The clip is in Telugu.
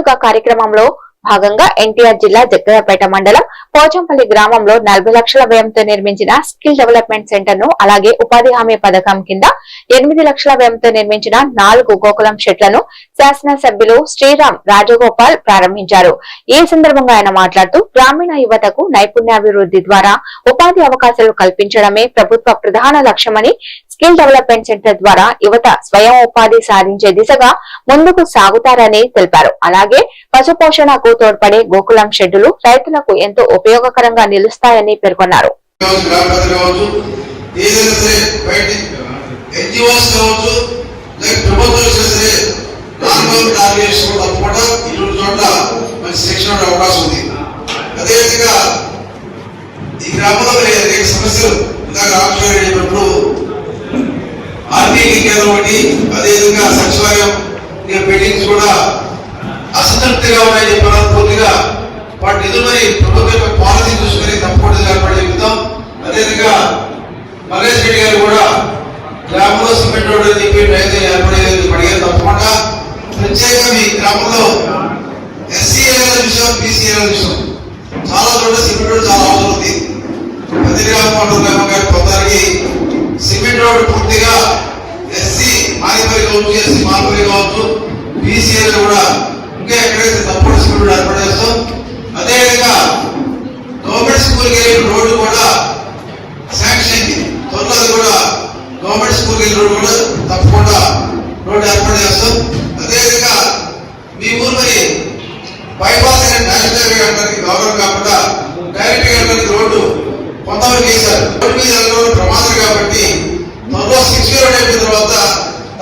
కాటుక కార్యక్రమంలో భాగంగా ఎన్టీఆర్ జిల్లా జగ్గయ్యపేట మండలం పోచంపల్లి గ్రామంలో నలభై లక్షల వ్యయంతో నిర్మించిన స్కిల్ డెవలప్మెంట్ సెంటర్ను అలాగే ఉపాధి హామీ పథకం కింద ఎనిమిది లక్షల వ్యయంతో నిర్మించిన నాలుగు గోకులం షెడ్లను శాసనసభ్యులు శ్రీరామ్ రాజగోపాల్ ప్రారంభించారు. ఈ సందర్భంగా ఆయన మాట్లాడుతూ గ్రామీణ యువతకు నైపుణ్యాభివృద్ధి ద్వారా ఉపాధి అవకాశాలు కల్పించడమే ప్రభుత్వ ప్రధాన లక్ష్యమని స్కిల్ డెవలప్మెంట్ సెంటర్ ద్వారా యువత స్వయం ఉపాధి సాధించే దిశగా ముందుకు సాగుతారని తెలిపారు. అలాగే పశు పోషణకు తోడ్పడే గోకులం షెడ్డులు రైతులకు ఎంతో ఉపయోగకరంగా నిలుస్తాయని పేర్కొన్నారు. అదేవిధంగా ఈ గ్రామంలో అనేక సమస్యలు ఇందాక రామకృష్ణ గారు చెప్పినప్పుడు ఒకటి అదేవిధంగా సచివాలయం ఇక బిల్డింగ్స్ కూడా అసంతృప్తిగా ఉన్నాయని చెప్పారు పూర్తిగా వాటి నిధులు మరి ప్రభుత్వం యొక్క పాలసీ చూసుకుని తప్పకుండా ఏర్పాటు చెప్తాం అదేవిధంగా మల్లేష్ రెడ్డి గారు కూడా గ్రామంలో సిమెంట్ రోడ్డు అని చెప్పి రైతు ఏర్పడేది అడిగారు తప్పకుండా. ప్రత్యేకంగా మీ గ్రామంలో ఎస్సీ ఏరియాల విషయం బీసీ ఏరియాల విషయం. చాలా చోట్ల సిమెంట్ రోడ్డు చాలా అవసరం ఉంది. ప్రతి గ్రామం మండలం గ్రామం గారి పొందానికి సిమెంట్ రోడ్డు పూర్తిగా మాదిపల్లి కావచ్చు కావచ్చు బీసీఎల్ కూడా ఇంకా ఎక్కడైతే తప్పుడు స్కూల్ ఏర్పాటు చేస్తాం అదేవిధంగా గవర్నమెంట్ స్కూల్కి వెళ్ళిన రోడ్డు కూడా శాంక్షన్ త్వరలో కూడా గవర్నమెంట్ స్కూల్కి వెళ్ళిన రోడ్డు కూడా తప్పకుండా రోడ్డు ఏర్పాటు చేస్తాం. అదేవిధంగా మీ ఊరు మరి బైపాస్ అనే నేషనల్ హైవే గౌరవం కాకుండా డైరెక్ట్ వెళ్ళడానికి రోడ్డు కొంతవరకు వేశారు. రోడ్డు మీద ప్రమాదం